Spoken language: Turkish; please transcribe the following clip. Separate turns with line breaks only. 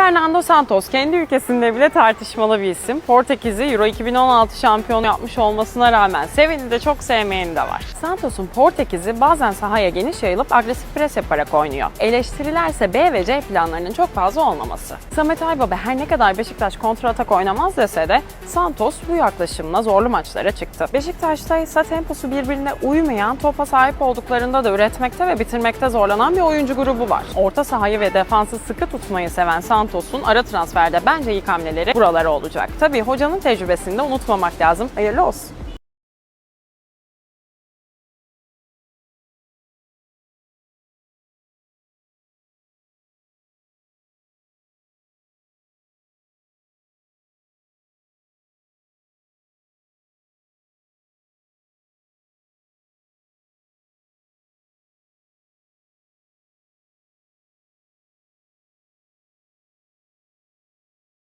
Fernando Santos kendi ülkesinde bile tartışmalı bir isim. Portekiz'i Euro 2016 şampiyonu yapmış olmasına rağmen seveni de çok sevmeyeni de var. Santos'un Portekiz'i bazen sahaya geniş yayılıp agresif pres yaparak oynuyor. Eleştirilerse B ve C planlarının çok fazla olmaması. Samet Aybaba her ne kadar Beşiktaş kontratak oynamaz dese de Santos bu yaklaşımla zorlu maçlara çıktı. Beşiktaş'ta ise temposu birbirine uymayan, topa sahip olduklarında da üretmekte ve bitirmekte zorlanan bir oyuncu grubu var. Orta sahayı ve defansı sıkı tutmayı seven Santos'un ara transferde bence ilk hamleleri buralara olacak. Tabii hocanın tecrübesini de unutmamak lazım. Hayırlı olsun.